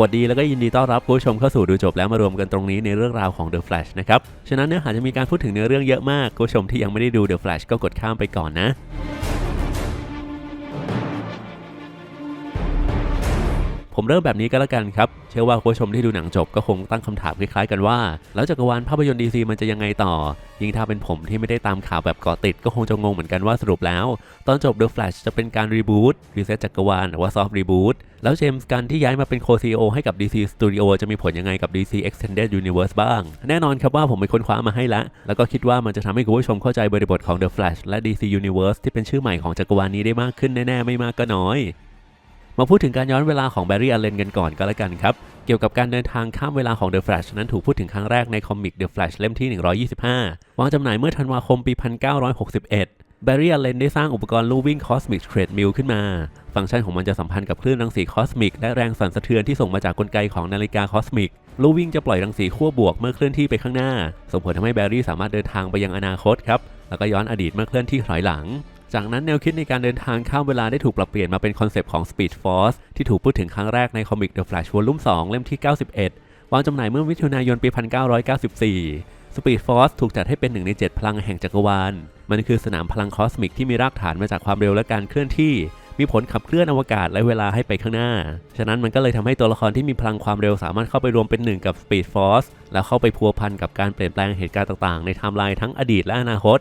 วัสดีแล้วก็ยินดีต้อนรับผู้ชมเข้าสู่ดูจบแล้วมารวมกันตรงนี้ในเรื่องราวของ The Flash นะครับ ฉะนั้นเนื้อหาจะมีการพูดถึงเนื้อเรื่องเยอะมากผู้ชมที่ยังไม่ได้ดู The Flash ก็กดข้ามไปก่อนนะ ผมเริ่มแบบนี้ก็แล้วกันครับ เชื่อว่าคุณผู้ชมที่ดูหนังจบก็คงตั้งคำถามคล้ายๆกันว่า แล้วจักรวาลภาพยนตร์ดีซีมันจะยังไงต่อ ยิ่งถ้าเป็นผมที่ไม่ได้ตามข่าวแบบเกาะติด ก็คงจะงงเหมือนกันว่าสรุปแล้ว ตอนจบ The Flash จะเป็นการรีบูตรีเซ็ตจักรวาลหรือว่าซอฟต์รีบูตแล้วเจมส์กันที่ย้ายมาเป็นโคซีโอให้กับ DC Studio จะมีผลยังไงกับ DC Extended Universe บ้าง แน่นอนครับว่าผมไปค้นคว้ามาให้แล้วแล้วก็คิดว่ามันจะทำให้คุณผู้ชมเข้าใจบริบทของ The Flash และ DC Universe ที่เป็นชื่อใหม่ของจักรวาลนี้ได้มากขึ้นแน่ๆไม่มากก็น้อย มาพูดถึงการย้อนเวลาของแบร์รี่อ l เลนกันก่อนก็แล้วกันครับ เกี่ยวกับการเดินทางข้ามเวลาของ The Flash นั้นถูกพูดถึงครั้งแรกในคอมิก The Flash เล่มที่ 125 วางจำหน่ายเมื่อธันวาคมปี 1961 แบร์รี่อ l เลนได้สร้างอุปกรณ์ลู่วิ่ง Cosmic Treadmill ขึ้นมา ฟังก์ชันของมันจะสัมพันธ์กับคลื่นรังสีคอสมิกและแรงสั่นสะเทือนที่ส่งมาจากกลไกของนาฬิกาคอสมิกลู่วิ่งจะปล่อยรังสีขั้วบวกเมื่อเคลื่อนที่ไปข้างหน้า ส่งผลทำให้แบร์รี่สามารถเดินทางไปยังอนาคตครับแล้วก็ย้อนอดีตเมื่อเคลื่อนที่ถอยหลัง จากนั้นแนวคิดในการเดินทางข้ามเวลาได้ถูกปรับเปลี่ยนมาเป็นคอนเซปต์ของ Speed Force ที่ถูกพูดถึงครั้งแรกในคอมิก The Flash Volume 2เล่มที่ 91 วางจำหน่ายเมื่อมิถุนายนปี 1994 Speed Force ถูกจัดให้เป็นหนึ่งใน 7 พลังแห่งจักรวาล มันคือสนามพลังคอสมิกที่มีรากฐานมาจากความเร็วและการเคลื่อนที่ มีผลขับเคลื่อนอวกาศและเวลาให้ไปข้างหน้า ฉะนั้นมันก็เลยทำให้ตัวละครที่มีพลังความเร็วสามารถเข้าไปรวมเป็นหนึ่งกับ Speed Force แล้วเข้าไปพัวพันกับการเปลี่ยนแปลงเหตุการณ์ต่างๆ ในไทม์ไลน์ทั้งอดีตและอนาคต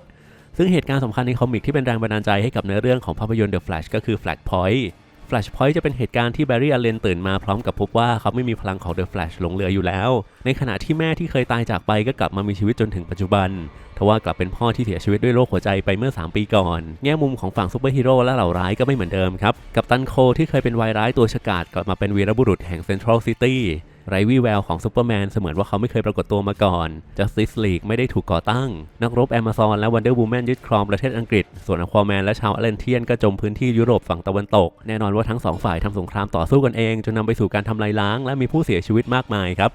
ซึ่งเหตุการณ์สำคัญในคอมิกที่เป็นแรงบันดาลใจให้กับเนื้อเรื่องของภาพยนตร์ The Flash ก็คือ Flashpoint Flashpoint จะเป็นเหตุการณ์ที่แบร์รี่อ l เลนตื่นมาพร้อมกับพบว่าเขาไม่มีพลังของ The Flash หลงเหลืออยู่แล้ว ในขณะที่แม่ที่เคยตายจากไปก็กลับมามีชีวิตจนถึงปัจจุบัน ทว่ากลับเป็นพ่อที่เสียชีวิตด้วยโรคหัวใจไปเมื่อ 3 ปีก่อน แง่มุมของฝั่งซูเปอร์ฮีโร่และเหล่าร้ายก็ไม่เหมือนเดิมครับ กับตันโคที่เคยเป็นวายร้ายตัวฉกาจกลับมาเป็นวีรบุรุษแห่งเซ็นทรัลซิตี้ ไรวี่แววของซูเปอร์แมนเสมือนว่าเขาไม่เคยปรากฏตัวมาก่อน Justice League ไม่ได้ถูกก่อตั้ง นักรบแอมซอนและ Wonder Woman ยึดครองประเทศอังกฤษ ส่วนอควาแมนและชาวอเลนเทียนก็จมพื้นที่ยุโรปฝั่งตะวันตก แน่นอนว่าทั้งสองฝ่ายทำสงครามต่อสู้กันเองจนนำไปสู่การทำลายล้าง และมีผู้เสียชีวิตมากมายครับ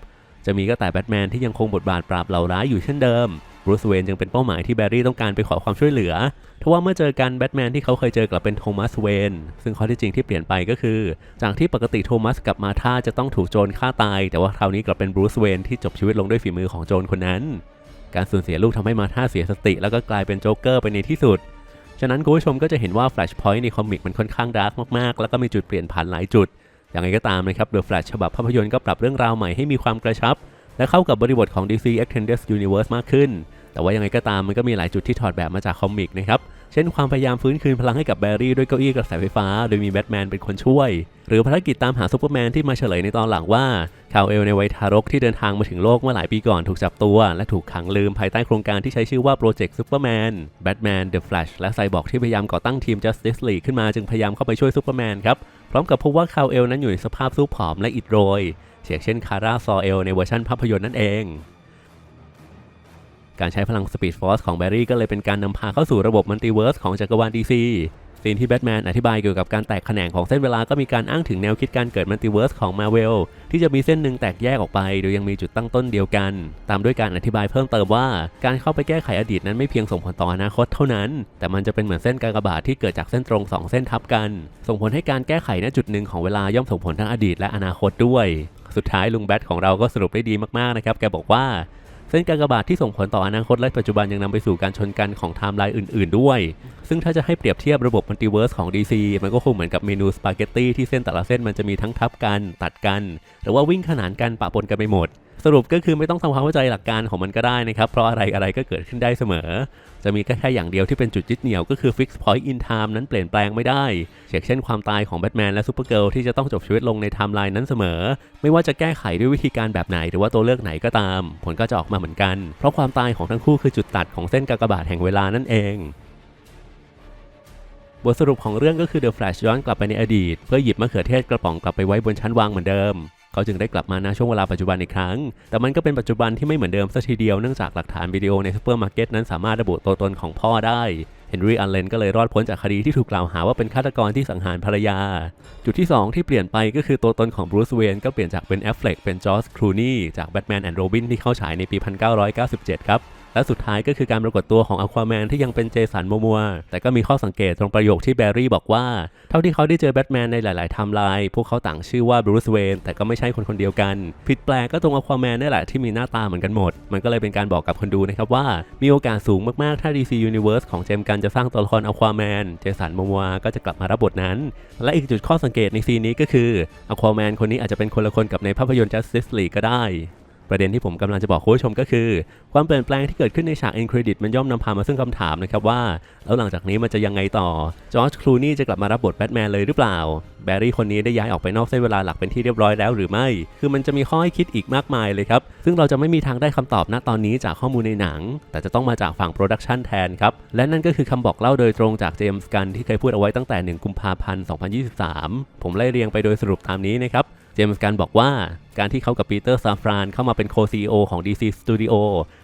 จะมีก็แต่แบทแมนที่ยังคงบทบาทปราบเหล่าร้ายอยู่เช่นเดิม บรูซเวนจึงเป็นเป้าหมายที่แบร์รี่ต้องการไปขอความช่วยเหลือทว่าเมื่อเจอกันแบทแมนที่เขาเคยเจอกลับเป็นโทมัสเวน ซึ่งข้อที่จริงที่เปลี่ยนไปก็คือ จากที่ปกติโทมัสกับมาธาจะต้องถูกโจรฆ่าตาย แต่ว่าคราวนี้กลับเป็นบรูซเวนที่จบชีวิตลงด้วยฝีมือของโจรคนนั้น การสูญเสียลูกทำให้มาธาเสียสติ แล้วก็กลายเป็นโจ๊กเกอร์ไปในที่สุด ฉะนั้นคุณผู้ชมก็จะเห็นว่า Flashpoint ในคอมิกมันค่อนข้างดาร์กมากๆ แล้วก็มีจุดเปลี่ยนผ่านหลายจุด อย่างไรก็ตามนะครับ The Flash ฉบับภาพยนตร์ก็ปรับเรื่องราวใหม่ให้มีความกระชับ และเข้ากับบริบทของ DC Extended Universe มากขึ้น แต่ว่ายังไงก็ตามมันก็มีหลายจุดที่ถอดแบบมาจากคอมิกนะครับ เช่นความพยายามฟื้นคืนพลังให้กับแบร์รี่ด้วยเก้าอี้กระแสไฟฟ้า โดยมีแบทแมนเป็นคนช่วย หรือภารกิจตามหาซูเปอร์แมนที่มาเฉลยในตอนหลังว่าคาเอลในวัยทารกที่เดินทางมาถึงโลกเมื่อหลายปีก่อนถูกจับตัว และถูกขังลืมภายใต้โครงการที่ใช้ชื่อว่าโปรเจกต์ซูเปอร์แมนแบทแมนเดอะแฟลชและไซบอร์กที่พยายามก่อตั้งทีม Justice League ขึ้นมาจึงพยายามเข้าไปช่วยซูเปอร์แมนครับ พร้อมกับพบว่าคาเอลนั้นอยู่ในสภาพสู้ผอมและอิดโรยเช่นเช่นคาร่าซอเอลในเวอร์ชันภาพยนตร์นั่นเอง การใช้พลังสปีดฟอร์สของแบร์รี่ก็เลยเป็นการนำพาเข้าสู่ระบบมัลติเวิร์สของจักรวาล DC ซี นที่แบทแมนอธิบายเกี่ยวกับการแตกแขนงของเส้นเวลาก็มีการอ้างถึงแนวคิดการเกิดมัลติเวิร์สของมาเวลที่จะมีเส้นหนึ่งแตกแยกออกไป โดยยังมีจุดตั้งต้นเดียวกัน ตามด้วยการอธิบายเพิ่มเติมว่า การเข้าไปแก้ไขอดีตนั้นไม่เพียงส่งผลต่ออนาคตเท่านั้น แต่มันจะเป็นเหมือนเส้นกากบาทที่เกิดจากเส้นตรงสองเส้นทับกัน ส่งผลให้การแก้ไขณจุดหนึ่งของเวลาย่อมส่งผลทั้งอดีตและอนาคตด้วย สุดท้ายลุงแบทของเราก็สรุปได้ดีมากๆนะครับแกบอกว่า เส้นกากบาทที่ส่งผลต่ออนาคตและปัจจุบันยังนำไปสู่การชนกันของไทม์ไลน์อื่น ๆ ด้วย ซึ่งถ้าจะให้เปรียบเทียบระบบมัลติเวิร์สของ DC มันก็คงเหมือนกับเมนูสปาเกตตี้ที่เส้นแต่ละเส้นมันจะมีทั้งทับกัน ตัดกัน หรือว่าวิ่งขนานกันปะปนกันไปหมด สรุปก็คือไม่ต้องทำความเข้าใจหลักการของมันก็ได้นะครับ เพราะอะไรอะไรก็เกิดขึ้นได้เสมอ จะมีแค่แค่อย่างเดียวที่เป็นจุดยึดเหนี่ยวก็คือ Fix Point in Time นั้นเปลี่ยนแปลงไม่ได้เช่นความตายของแบทแมนและซูเปอร์เกิลที่จะต้องจบชีวิตลงในไทม์ไลน์นั้นเสมอ ไม่ว่าจะแก้ไขด้วยวิธีการแบบไหน หรือว่าตัวเลือกไหนก็ตาม ผลก็จะออกมาเหมือนกัน เพราะความตายของทั้งคู่คือจุดตัดของเส้นกากบาทแห่งเวลานั่นเองบทสรุปของเรื่องก็คือ The Flash ย้อนกลับไปในอดีต เพื่อหยิบมะเขือเทศกระป๋องกลับไปไว้บนชั้นวางเหมือนเดิม เขาจึงได้กลับมาณช่วงเวลาปัจจุบันอีกครั้ง แต่มันก็เป็นปัจจุบันที่ไม่เหมือนเดิมสัทีเดียวเนื่องจากหลักฐานวิดีโอในซูเปอร์มาร์เก็ตนั้นสามารถระบุตัวตนของพ่อได้เฮนรี่อัลเลนก็เลยรอดพ้นจากคดีที่ถูกกล่าวหาว่าเป็นฆาตกรที่สังหารภรรยา จุดที่ 2 ที่เปลี่ยนไปก็คือตัวตนของบรูซเวนก็เปลี่ยนจากเป็นแอฟเฟล็กเป็นจอร์จครูนีจากแบทแมนแอนด์โรบินที่เข้าฉายในปี 1997 ครับ และสุดท้ายก็คือการปรากฏตัวของอควาแมนที่ยังเป็นเจสันมัวมัว แต่ก็มีข้อสังเกตตรงประโยคที่แบร์รี่บอกว่า เท่าที่เขาได้เจอแบทแมนในหลาย ๆ ไทม์ไลน์พวกเขาต่างชื่อว่าบรูซเวนแต่ก็ไม่ใช่คนคนเดียวกัน ผิดแปลกก็ตรงอควาแมนนี่แหละที่มีหน้าตาเหมือนกันหมด มันก็เลยเป็นการบอกกับคนดูนะครับว่า มีโอกาสสูงมาก ๆ ถ้า DC Universe ของเจมส์กันจะสร้างตัวละครอควาแมนเจสันมัวมัวก็จะกลับมารับบทนั้น และอีกจุดข้อสังเกตในซีนนี้ก็คืออควาแมนคนนี้อาจจะเป็นคนละคนกับในภาพยนตร์ Justice League ก็ได้ ประเด็นที่ผมกำลังจะบอกคุณผู้ชมก็คือ ความเปลี่ยนแปลงที่เกิดขึ้นในฉากเอ็นเครดิตมันย่อมนำพามาซึ่งคำถามนะครับว่า แล้วหลังจากนี้มันจะยังไงต่อจอร์จคลูนี่จะกลับมารับบทแบทแมนเลยหรือเปล่า แบร์รี่คนนี้ได้ย้ายออกไปนอกเส้นเวลาหลักเป็นที่เรียบร้อยแล้วหรือไม่ คือมันจะมีข้อให้คิดอีกมากมายเลยครับ ซึ่งเราจะไม่มีทางได้คำตอบณตอนนี้จากข้อมูลในหนัง แต่จะต้องมาจากฝั่งโปรดักชันแทนครับ และนั่นก็คือคำบอกเล่าโดยตรงจากเจมส์กันที่เคยพูดเอาไว้ตั้งแต่ 1 กุมภาพันธ์ 2023 ผมไล่เรียงไปโดยสรุปตามนี้นะครับ จมส์กันบอกว่าการที่เขากับปีเตอร์ซาฟรานเข้ามาเป็นโคซีโอของ DC Studio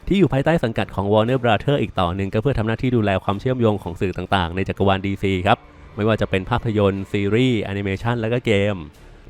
ที่อยู่ภายใต้สังกัดของ Warner Brother อีกต่อหนึ่งก็เพื่อทำหน้าที่ดูแลความเชื่อมโยงของสื่อต่างๆ ในจักรวาล DC ครับ ไม่ว่าจะเป็นภาพยนตร์ ซีรีส์แอนิเมชันและก็เกม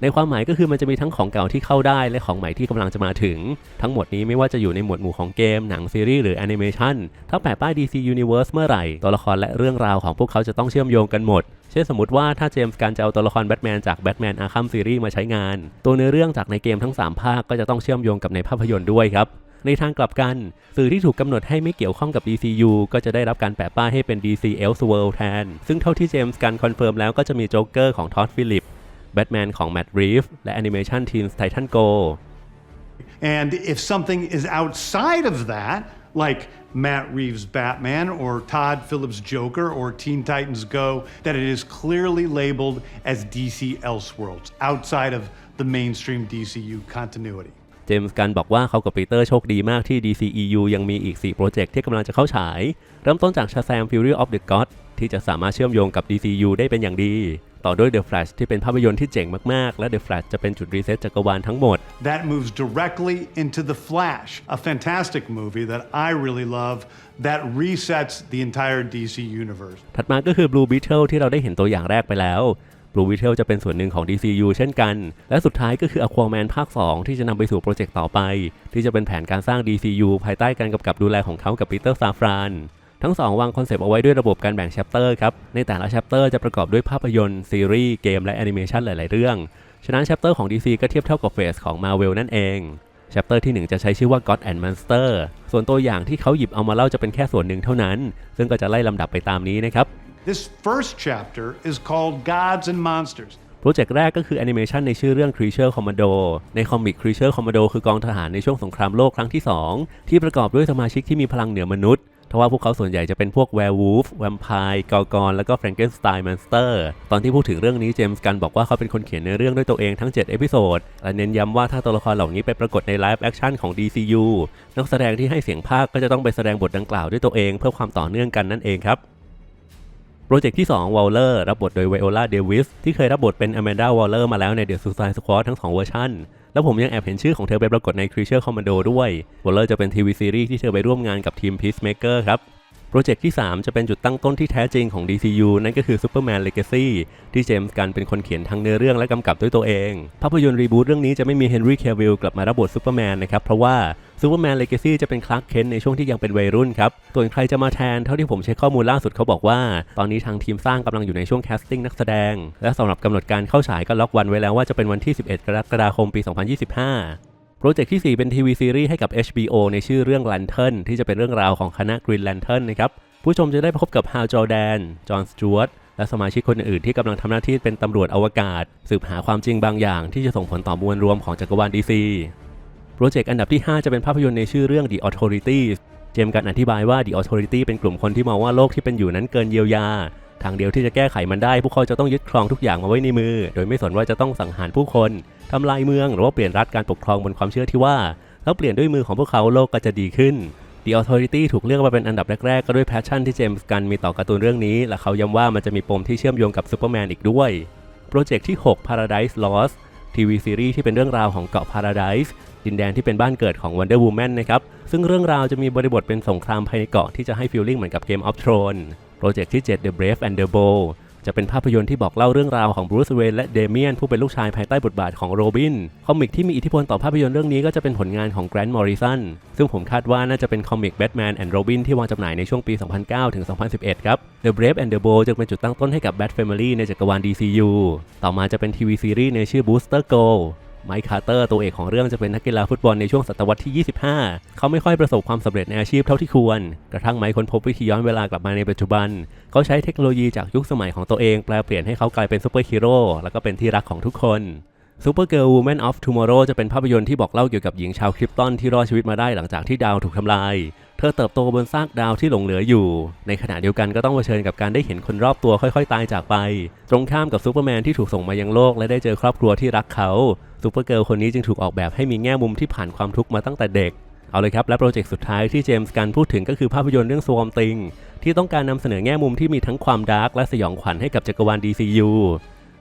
ในความหมายก็คือมันจะมีทั้งของเก่าที่เข้าได้และของใหม่ที่กำลังจะมาถึง ทั้งหมดนี้ไม่ว่าจะอยู่ในหมวดหมู่ของเกม หนังซีรีส์หรือแอนิเมชันถ้าแปะป้าย DC Universe เมื่อไหร่ ตัวละครและเรื่องราวของพวกเขาจะต้องเชื่อมโยงกันหมด เช่นสมมติว่าถ้าเจมส์การจะเอาตัวละครแบทแมนจากแบทแมนอาร์คัมซีรีส์มาใช้งาน ตัวเนื้อเรื่องจากในเกมทั้ง 3 ภาคก็จะต้องเชื่อมโยงกับในภาพยนตร์ด้วยครับในทางกลับกัน สื่อที่ถูกกำหนดให้ไม่เกี่ยวข้องกับ DCU ก็จะได้รับการแปะป้ายให้เป็น DC Elseworld แทน ซึ่งเท่าที่เจมส์กันคอนเฟิร์มแล้วก็จะมีโจ๊กเกอร์ของท็อดฟิลิป แบทแมนของแมตต์รีฟและแอนิเมชันทีมไททันโก And if something is outside of that, like Matt Reeves' Batman or Todd Phillips' Joker or Teen Titans Go, that it is clearly labeled as DC Elseworlds, outside of the mainstream DCU continuity. เจมส์กันบอกว่าเขากับปีเตอร์โชคดีมากที่ DCEU ยังมีอีก 4 โปรเจกต์ที่กำลังจะเข้าฉาย เริ่มต้นจาก Shazam Fury of the Gods ที่จะสามารถเชื่อมโยงกับ DCU ได้เป็นอย่างดี ต่อด้วย The Flash ที่เป็นภาพยนตร์ที่เจ๋งมาก ๆ และ The Flash จะเป็นจุดรีเซ็ตจักรวาลทั้งหมด That moves directly into The Flash, a fantastic movie that I really love that resets the entire DC universe. ถัดมาก็คือ Blue Beetle ที่เราได้เห็นตัวอย่างแรกไปแล้ว Blue Beetle จะเป็นส่วนหนึ่งของ DCU เช่นกัน และสุดท้ายก็คือ Aquaman ภาค 2 ที่จะนำไปสู่โปรเจกต์ต่อไป ที่จะเป็นแผนการสร้าง DCU ภายใต้การกำกับดูแลของเขากับปีเตอร์ซาฟราน ทั้งสองวางคอนเซปต์เอาไว้ด้วยระบบการแบ่งแชปเตอร์ครับ ในแต่ละแชปเตอร์จะประกอบด้วยภาพยนตร์ ซีรีส์ เกม และแอนิเมชันหลาย ๆ เรื่อง ฉะนั้นแชปเตอร์ของ DC ก็เทียบเท่ากับเฟสของ Marvel นั่นเองแชปเตอร์ที่ 1 จะใช้ชื่อว่า God and Monster ส่วนตัวอย่างที่เขาหยิบเอามาเล่าจะเป็นแค่ส่วนหนึ่งเท่านั้น ซึ่งก็จะไล่ลำดับไปตามนี้นะครับ This first chapter is called Gods and Monsters. โปรเจกต์แรกก็คือแอนิเมชันในชื่อเรื่อง Creature Commando ในคอมิก Creature Commando คือกองทหารในช่วงสงครามโลกครั้งที่ 2 ที่ประกอบด้วยสมาชิกที่มีพลังเหนือมนุษย์ ทว่าพวกเขาส่วนใหญ่จะเป็นพวกแวร์วูฟแวมไพร์กอกอนแล้วก็แฟรงเกนสไตน์มอนสเตอร์ตอนที่พูดถึงเรื่องนี้เจมส์กันบอกว่าเขาเป็นคนเขียนเนื้อเรื่องด้วยตัวเองทั้ง 7 เอพิโซด และเน้นย้ำว่าถ้าตัวละครเหล่านี้ไปปรากฏในไลฟ์แอคชั่นของ DCU นักแสดงที่ให้เสียงภาคก็จะต้องไปแสดงบทดังกล่าวด้วยตัวเองเพื่อความต่อเนื่องกันนั่นเองครับโปรเจกต์ที่2 w a l l e r รับบทโดยไวโอลาเดวิสที่เคยรับบทเป็น Amanda Waller มาแล้วใน The Suicide Squad ทั้ง 2 เวอร์ชัน แล้วผมยังแอบเห็นชื่อของเธอไปปรากฏใน Creature Commando ด้วยวอลเลอร์จะเป็นทีวีซีรีส์ที่เธอไปร่วมงานกับทีม Peacemaker ครับโปรเจกต์ที่ 3 จะเป็นจุดตั้งต้นที่แท้จริงของ DCU นั่นก็คือ Superman Legacy ที่เจมส์กันเป็นคนเขียนทั้งเนื้อเรื่องและกำกับด้วยตัวเอง ภาพยนตร์รีบูตเรื่องนี้จะไม่มีเฮนรี่เคลวิลกลับมารับบทซูเปอร์แมนนะครับ เพราะว่า Superman Legacy จะเป็นคลาร์กเคนในช่วงที่ยังเป็นวัยรุ่นครับ ส่วนใครจะมาแทนเท่าที่ผมเช็คข้อมูลล่าสุดเขาบอกว่า ตอนนี้ทางทีมสร้างกำลังอยู่ในช่วงแคสติ้งนักแสดง และสำหรับกำหนดการเข้าฉายก็ล็อกวันไว้แล้วว่าจะเป็นวันที่ 11 กรกฎาคมปี 2025โปรเจกต์ที่ 4 เป็นทีวีซีรีส์ให้กับ HBO ในชื่อเรื่อง Lantern ที่จะเป็นเรื่องราวของคณะ Green Lantern นะครับ ผู้ชมจะได้พบกับฮาวจอแดน จอห์นสจวตและสมาชิกคนอื่นที่กำลังทำหน้าที่เป็นตำรวจอวกาศ สืบหาความจริงบางอย่างที่จะส่งผลต่อมวลรวมของจักรวาล DC โปรเจกต์อันดับที่ 5 จะเป็นภาพยนตร์ในชื่อเรื่อง The Authority เจมส์กันอธิบายว่า The Authority เป็นกลุ่มคนที่มองว่าโลกที่เป็นอยู่นั้นเกินเยียวยา ทางเดียวที่จะแก้ไขมันได้ พวกเขาจะต้องยึดครองทุกอย่างมาไว้ในมือ โดยไม่สนว่าจะต้องสังหารผู้คนทำลายเมือง หรือว่าเปลี่ยนรัฐการปกครองบนความเชื่อที่ว่าแล้วเปลี่ยนด้วยมือของพวกเขาโลกก็จะดีขึ้น The Authority ถูกเลือกมาเป็นอันดับแรกๆ ก็ด้วยแพชชั่นที่เจมส์กันมีต่อการ์ตูนเรื่องนี้ และเขาย้ำว่ามันจะมีปมที่เชื่อมโยงกับซูเปอร์แมนอีกด้วย โปรเจกต์ที่ 6 Paradise Lost ทีวีซีรีส์ที่เป็นเรื่องราวของเกาะพาราไดส์ดินแดนที่เป็นบ้านเกิดของ Wonder Woman นะครับ ซึ่งเรื่องราวจะมีบริบทเป็นสงครามภายในเกาะที่จะให้ฟีลลิ่งเหมือนกับ Game of Thrones โปรเจกต์ที่ 7 The Brave and the Bold จะเป็นภาพยนตร์ที่บอกเล่าเรื่องราวของบรูซเวย์นและเดเมียนผู้เป็นลูกชายภายใต้บทบาทของโรบิน คอมิกที่มีอิทธิพลต่อภาพยนตร์เรื่องนี้ก็จะเป็นผลงานของแกรนด์มอริสันซึ่งผมคาดว่าน่าจะเป็นคอมิกแบทแมนแอนด์โรบินที่วางจำหน่ายในช่วงปี 2009 ถึง 2011 ครับ The Brave and the Bold จึงเป็นจุดตั้งต้นให้กับ Bat Family ในจักรวาล DCU ต่อมาจะเป็นทีวีซีรีส์ในชื่อ Booster Gold ไมค์คาร์เตอร์ตัวเอกของเรื่องจะเป็นนักกีฬาฟุตบอลในช่วงศตวรรษที่ 25 เขาไม่ค่อยประสบความสำเร็จในอาชีพเท่าที่ควร กระทั่งไมค์ค้นพบวิธีย้อนเวลากลับมาในปัจจุบัน เขาใช้เทคโนโลยีจากยุคสมัยของตัวเองแปลเปลี่ยนให้เขากลายเป็นซูเปอร์ฮีโร่แล้วก็เป็นที่รักของทุกคน Supergirl Woman of Tomorrow จะเป็นภาพยนตร์ที่บอกเล่าเกี่ยวกับหญิงชาวคริปตอนที่รอดชีวิตมาได้หลังจากที่ดาวถูกทำลาย เธอเติบโตบนซากดาวที่หลงเหลืออยู่ ในขณะเดียวกันก็ต้องเผชิญกับการได้เห็นคนรอบตัวค่อยๆ ตายจากไป ตรงข้ามกับซูเปอร์แมนที่ถูกส่งมายังโลกและได้เจอครอบครัวที่รักเขาซูเปอร์เกิร์ลคนนี้จึงถูกออกแบบให้มีแง่มุมที่ผ่านความทุกข์มาตั้งแต่เด็ก เอาเลยครับ และโปรเจกต์สุดท้ายที่เจมส์กันพูดถึงก็คือภาพยนตร์เรื่อง Swarm Thing ที่ต้องการนำเสนอแง่มุมที่มีทั้งความดาร์กและสยองขวัญให้กับจักรวาล DCU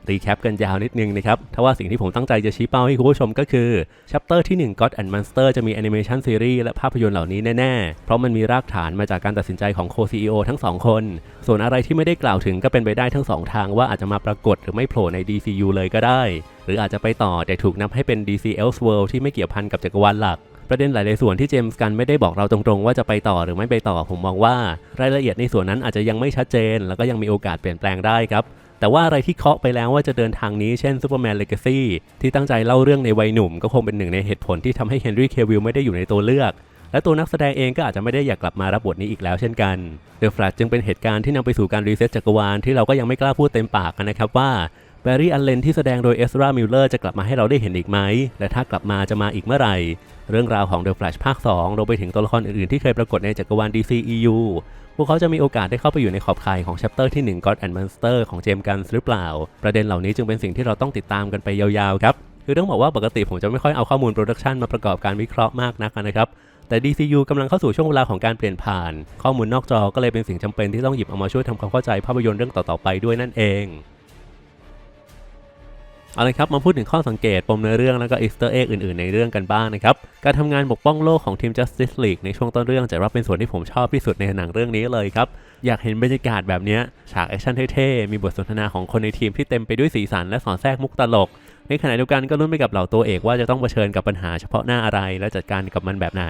รีแคปกันยาวนิดนึงนะครับถ้าว่าสิ่งที่ผมตั้งใจจะชี้เป้าให้คุณผู้ชมก็คือชัปเตอร์ที่ 1 God and Monster จะมีแอนิเมชันซีรีส์และภาพยนตร์เหล่านี้แน่ ๆ เพราะมันมีรากฐานมาจากการตัดสินใจของโคซีอทั้งสองคน ส่วนอะไรที่ไม่ได้กล่าวถึงก็เป็นไปได้ทั้งสองทางว่าอาจจะมาปรากฏหรือไม่โผล่ใน DCU เลยก็ได้ หรืออาจจะไปต่อแต่ถูกนับให้เป็น DC Elseworld ที่ไม่เกี่ยวพันกับจักรวาลหลักประเด็นหลาย ๆ ส่วนที่เจมส์กันไม่ได้บอกเราตรง ๆ ว่าจะไปต่อหรือไม่ไปต่อผมมองว่า รายละเอียดในส่วนนั้นอาจจะยังไม่ชัดเจน แล้วก็ยังมีโอกาสเปลี่ยนแปลงได้ครับ แต่ว่าอะไรที่เคาะไปแล้วว่าจะเดินทางนี้เช่น Superman Legacy ที่ตั้งใจเล่าเรื่องในวัยหนุ่ม ก็คงเป็นหนึ่งในเหตุผลที่ทำให้เฮนรี่เควิลไม่ได้อยู่ในตัวเลือก และตัวนักแสดงเองก็อาจจะไม่ได้อยากกลับมารับบทนี้อีกแล้วเช่นกัน The Flash จึงเป็นเหตุการณ์ที่นำไปสู่การรีเซ็ตจักรวาลที่เราก็ยังไม่กล้าพูดเต็มปากกันนะครับว่าแบร์รี่อัลเลนที่แสดงโดยเอสรามิลเลอร์จะกลับมาให้เราได้เห็นอีกไหม และถ้ากลับมาจะมาอีกเมื่อไหร่ เรื่องราวของ The Flash ภาค 2 รวมไปถึงตัวละครอื่นๆ ที่เคยปรากฏในจักรวาล DCEU พวกเขาจะมีโอกาสได้เข้าไปอยู่ในขอบข่ายของแชปเตอร์ที่ 1 God and Monster ของเจมส์กันหรือเปล่า ประเด็นเหล่านี้จึงเป็นสิ่งที่เราต้องติดตามกันไปยาวๆครับคือต้องบอกว่าปกติผมจะไม่ค่อยเอาข้อมูลโปรดักชันมาประกอบการวิเคราะห์มากนักนะครับ แต่ DCU กำลังเข้าสู่ช่วงเวลาของการเปลี่ยนผ่าน ข้อมูลนอกจอก็เลยเป็นสิ่งจำเป็นที่ต้องหยิบเอามาช่วยทำความเข้าใจภาพยนตร์เรื่องต่อๆไปด้วยนั่นเอง เอาละครับมาพูดถึงข้อสังเกตปมเนื้อเรื่องแล้วก็อีสเตอร์เอ็กอื่นๆ ในเรื่องกันบ้างนะครับ การทำงานปกป้องโลกของทีม Justice League ในช่วงต้นเรื่องจะรับเป็นส่วนที่ผมชอบที่สุดในหนังเรื่องนี้เลยครับ อยากเห็นบรรยากาศแบบนี้ฉากแอคชั่นเท่ๆ มีบทสนทนาของคนในทีมที่เต็มไปด้วยสีสันและสอดแทรกมุกตลก ในขณะเดียวกันก็ลุ้นไปกับเหล่าตัวเอกว่าจะต้องเผชิญกับปัญหาเฉพาะหน้าอะไร และจัดการกับมันแบบไหน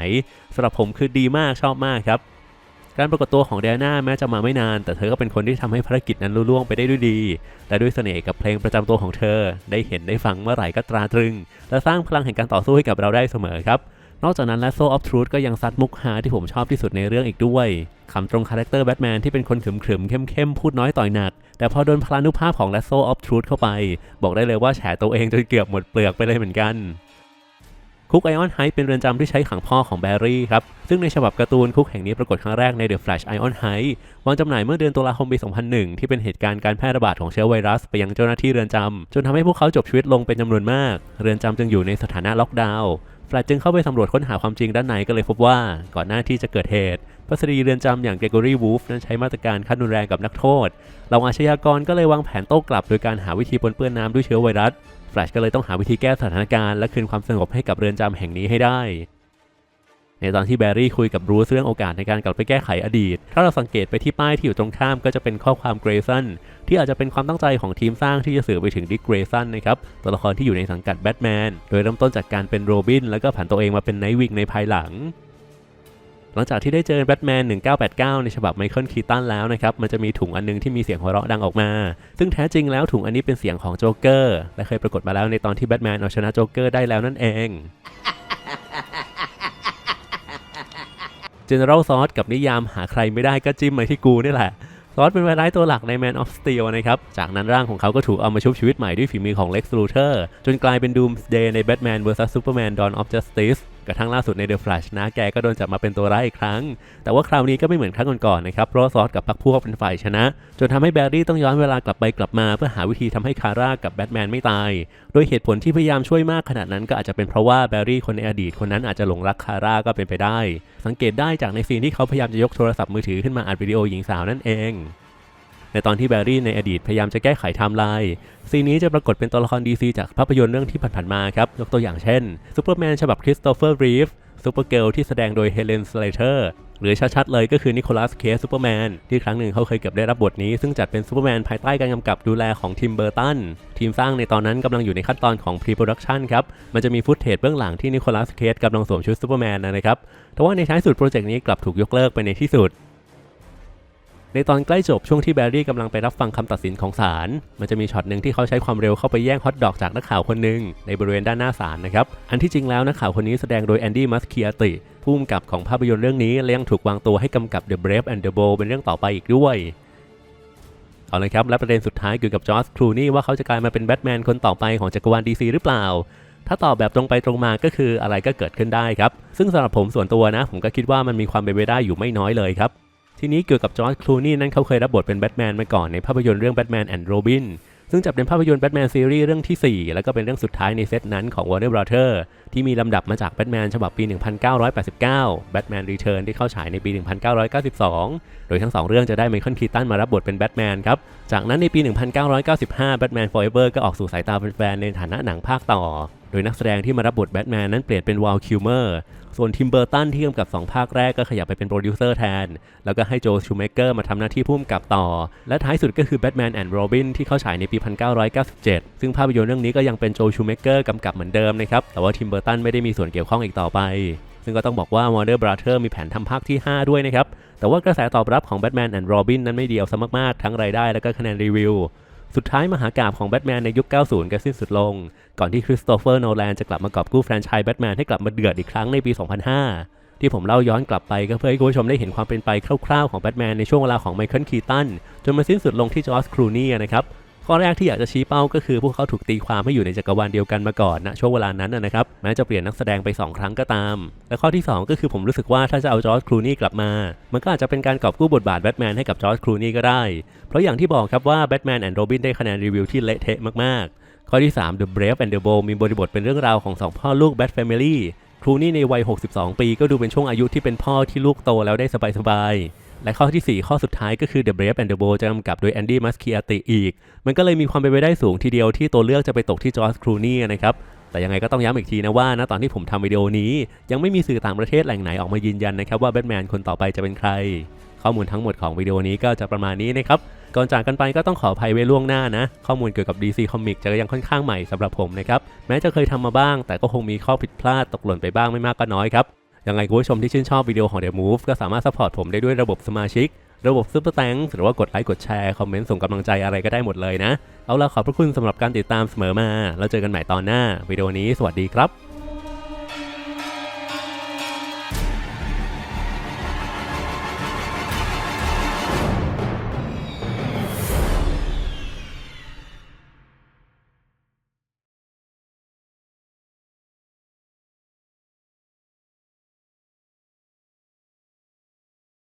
สำหรับผมคือดีมากชอบมากครับ การปรากฏตัวของเดียนาแม้จะมาไม่นาน แต่เธอก็เป็นคนที่ทำให้ภารกิจนั้นลุล่วงไปได้ด้วยดี และด้วยเสน่ห์กับเพลงประจำตัวของเธอ ได้เห็นได้ฟังเมื่อไหร่ก็ตราตรึง และสร้างพลังแห่งการต่อสู้ให้กับเราได้เสมอครับนอกจากนั้นและ Soul of Truth ก็ยังซัดมุกฮาที่ผมชอบที่สุดในเรื่องอีกด้วยคำตรงคาแรคเตอร์แบทแมนที่เป็นคนขรึมๆเข้มพูดน้อยต่อยหนัก แต่พอโดนพลานุภาพของ Lasso of Truth เข้าไป บอกได้เลยว่าแฉตัวเองจนเกือบหมดเปลือกไปเลยเหมือนกัน คุกไอออนไฮเป็นเรือนจำที่ใช้ขังพ่อของแบร์รี่ครับ ซึ่งในฉบับการ์ตูนคุกแห่งนี้ปรากฏครั้งแรกใน The Flash Iron High วางจำหน่ายเมื่อเดือนตุลาคมปี 2001 ที่เป็นเหตุการณ์การแพร่ระบาดของเชื้อไวรัสไปยังเจ้าหน้าที่เรือนจำจนทำให้พวกเขาจบชีวิตลงเป็นจำนวนมาก เรือนจำจึงอยู่ในสถานะล็อกดาวน์แฟลชจึงเข้าไปสำรวจค้นหาความจริงด้านในก็เลยพบว่าก่อนหน้าที่จะเกิดเหตุพัสดีเรือนจำอย่างเกรกอรีวูฟนั้นใช้มาตรการขั้นรุนแรงกับนักโทษเหล่าอาชญากรก็เลยวางแผนโต้กลับ โดยการหาวิธีปนเปื้อนน้ำด้วยเชื้อไวรัส ลชก็เลยต้องหาวิธีแก้สถานการณ์และคืนความสงบให้กับเรือนจำแห่งนี้ให้ได้ ในตอนที่แบร์รี่คุยกับรูซเรื่องโอกาสในการกลับไปแก้ไขอดีต ถ้าเราสังเกตไปที่ป้ายที่อยู่ตรงข้ามก็จะเป็นข้อความเกรซันที่อาจจะเป็นความตั้งใจของทีมสร้างที่จะสื่อไปถึงดิกเกรซันนะครับตัวละครที่อยู่ในสังกัดแบทแมนโดยเริ่มต้นจากการเป็นโรบินแล้วก็ผันตัวเองมาเป็นไนท์วิงในภายหลัง หลังจากที่ได้เจอแบทแมน 1989 ในฉบับไมเคิลคีตันแล้วนะครับ มันจะมีถุงอันนึงที่มีเสียงหัวเราะดังออกมา ซึ่งแท้จริงแล้วถุงอันนี้เป็นเสียงของโจ๊กเกอร์ และเคยปรากฏมาแล้วในตอนที่แบทแมนเอาชนะโจ๊กเกอร์ได้แล้วนั่นเอง General s o r กับนิยามหาใครไม่ได้ก็จิ้มมาที่กูนี่แหละซอสเป็นไวร้ายตัวหลักใน Man of Steel นะครับ จากนั้นร่างของเขาก็ถูกเอามาชุบชีวิตใหม่ด้วยฝีมือของ Lex Luthor จนกลายเป็น Doomsday ใน Batman vs Superman Dawn of Justice กระทั่งล่าสุดใน The Flash นะแกก็โดนจับมาเป็นตัวร้ายอีกครั้ง แต่ว่าคราวนี้ก็ไม่เหมือนครั้งก่อนๆนะครับเพราะซอสกับพรรคพวกเป็นฝ่ายชนะ จนทำให้แบร์รี่ต้องย้อนเวลากลับไปกลับมาเพื่อหาวิธีทำให้คาร่ากับแบทแมนไม่ตาย โดยเหตุผลที่พยายามช่วยมากขนาดนั้นก็อาจจะเป็นเพราะว่าแบร์รี่คนในอดีตคนนั้นอาจจะหลงรักคาร่าก็เป็นไปได้ สังเกตได้จากในซีนที่เขาพยายามจะยกโทรศัพท์มือถือขึ้นมาอัดวิดีโอหญิงสาวนั่นเอง ในตอนที่แบร์รี่ในอดีตพยายามจะแก้ไขไทม์ไลน์ซีนนี้จะปรากฏเป็นตัวละคร DC จากภาพยนตร์เรื่องที่ผ่านๆมาครับ ยกตัวอย่างเช่นซูเปอร์แมนฉบับคริสโตเฟอร์รีฟซูเปอร์เกิลที่แสดงโดยเฮเลนสไลเทอร์หรือชัดๆเลยก็คือนิโคลัสเคสซูเปอร์แมนที่ครั้งหนึ่งเขาเคยเกือบได้รับบทนี้ ซึ่งจัดเป็นซูเปอร์แมนภายใต้การกำกับดูแลของทีมเบอร์ตัน ทีมสร้างในตอนนั้นกำลังอยู่ในขั้นตอนของ pre-production ครับ มันจะมีฟุตเทจเบื้องหลังที่นิโคลัสเคสกำลังสวมชุดซูเปอร์แมนนะครับแต่ว่าในท้ายสุดโปรเจกต์นี้กลับถูกยกเลิกไปในที่สุด ในตอนใกล้จบช่วงที่แบร์รี่กำลังไปรับฟังคำตัดสินของศาล มันจะมีช็อตหนึ่งที่เขาใช้ความเร็วเข้าไปแย่งฮอตดอกจากนักข่าวคนหนึ่งในบริเวณด้านหน้าศาลนะครับ อันที่จริงแล้วนักข่าวคนนี้แสดงโดยแอนดี้มัสเคียติผู้กำกับของภาพยนตร์เรื่องนี้และยังถูกวางตัวให้กำกับ The Brave and the Bold เป็นเรื่องต่อไปอีกด้วย เอาเลยครับและประเด็นสุดท้ายเกี่ยวกับจอร์จคลูนี่ว่าเขาจะกลายมาเป็นแบทแมนคนต่อไปของจักรวาล DC หรือเปล่าถ้าตอบแบบตรงไปตรงมาก็คืออะไรก็เกิดขึ้นได้ครับ ซึ่งสำหรับผมส่วนตัวนะ ผมก็คิดว่ามันมีความเป็นไปได้อยู่ไม่น้อยเลยครับ ทีนี้เกี่ยวกับจอร์จคลูนี่นั้นเขาเคยรับบทเป็นแบทแมนมาก่อนในภาพยนตร์เรื่องแบทแมนแอนด์โรบินซึ่งจะเป็นภาพยนตร์แบทแมนซีรีส์เรื่องทีสี่4 แล้วก็เป็นเรื่องสุดท้ายในเซตนั้นของ Warner Brother ที่มีลำดับมาจากแบทแมนฉบับปี 1989 Batman Return ที่เข้าฉายในปี 1992 โดยทั้งสองเรื่องจะได้ไมเคิลคีตันมารับบทเป็นแบทแมนครับ จากนั้นในปี 1995 Batman Forever ก็ออกสู่สายตาแฟนๆในฐานะหนังภาคต่อ ดยนักแสดงที่มารับบทแบทแมนนั้นเปลี่ยนเป็นวอลคิวเมอร์ ส่วนทิมเบอร์ตันที่กำกับ 2 ภาคแรกก็ขยับไปเป็นโปรดิวเซอร์แทน แล้วก็ให้โจชูเมเกอร์มาทำหน้าที่ผู้กำกับต่อ และท้ายสุดก็คือแบทแมนแอนด์โรบินที่เข้าฉายในปี 1997 ซึ่งภาพยนตร์เรื่องนี้ก็ยังเป็นโจชูเมเกอร์กำกับเหมือนเดิมนะครับ แต่ว่าทิมเบอร์ตันไม่ได้มีส่วนเกี่ยวข้องอีกต่อไป ซึ่งก็ต้องบอกว่า Warner Brother มีแผนทำภาคที่ 5 ด้วยนะครับ แต่ว่ากระแสตอบรับของ Batman and Robin นั้นไม่เดียวซะมากๆทั้งรายได้และก็คะแนนรีวิว สุดท้ายมหากาบของแบทแมนในยุค 90 ก็สิ้นสุดลง ก่อนที่คริสโตเฟอร์โนแลนจะกลับมากอบกู้แฟรนไชส์แบทแมนให้กลับมาเดือดอีกครั้งในปี 2005 ที่ผมเล่าย้อนกลับไปก็เพื่อให้คุณผู้ชมได้เห็นความเป็นไปคร่าวๆของแบทแมนในช่วงเวลาของไมเคิลคีตันจนมาสิ้นสุดลงที่จอร์จครูนี่นะครับ ข้อแรกที่อยากจะชี้เป้าก็คือพวกเขาถูกตีความให้อยู่ในจักรวาลเดียวกันมาก่อนณช่วงเวลานั้นนะครับแม้จะเปลี่ยนนักแสดงไป 2 ครั้งก็ตาม และข้อที่ 2 ก็คือผมรู้สึกว่าถ้าจะเอาจอร์จครูนี่กลับมา มันก็อาจจะเป็นการกอบกู้บทบาทแบทแมนให้กับจอร์จครูนี่ก็ได้ เพราะอย่างที่บอกครับว่าแบทแมนแอนด์โรบินได้คะแนนรีวิวที่เละเทะมากๆ ข้อที่ 3 The Brave and the Bold มีบริบทเป็นเรื่องราวของสองพ่อลูกแบทแฟมิลี่ครูนี่ในวัย 62 ปีก็ดูเป็นช่วงอายุที่เป็นพ่อที่ลูกโตแล้วได้สบายๆ และข้อทีสี่ 4 ข้อสุดท้ายก็คือ The Brave and the Bold จะกำกับโดยแอนดี้มัสคิอาติอีก มันก็เลยมีความเป็นไปได้สูงทีเดียวที่ตัวเลือกจะไปตกที่จอร์จครูนี่นะครับแต่ยังไงก็ต้องย้ำอีกทีนะว่านะตอนที่ผมทำวิดีโอนี้ ยังไม่มีสื่อต่างประเทศแหล่งไหนออกมายืนยันนะครับว่าแบทแมนคนต่อไปจะเป็นใคร ข้อมูลทั้งหมดของวิดีโอนี้ก็จะประมาณนี้นะครับก่อนจากกันไปก็ต้องขออภัยไว้ล่วงหน้านะ ข้อมูลเกี่ยวกับ DC Comics จะยังค่อนข้างใหม่สำหรับผมนะครับแม้จะเคยทำมาบ้าง แต่ก็คงมีข้อผิดพลาดตกหล่นไปบ้างไม่มากก็น้อยครับ ยังไงคุณผู้ชมที่ชื่นชอบวิดีโอของ The Move ก็สามารถสปอร์ตผมได้ด้วยระบบสมาชิก ระบบซุปเปอร์แตงหรือว่ากดไลค์กดแชร์ คอมเมนต์ส่งกำลังใจอะไรก็ได้หมดเลยนะ เอาละขอบพระคุณสำหรับการติดตามเสมอมา แล้วเจอกันใหม่ตอนหน้าวิดีโอนี้สวัสดีครับ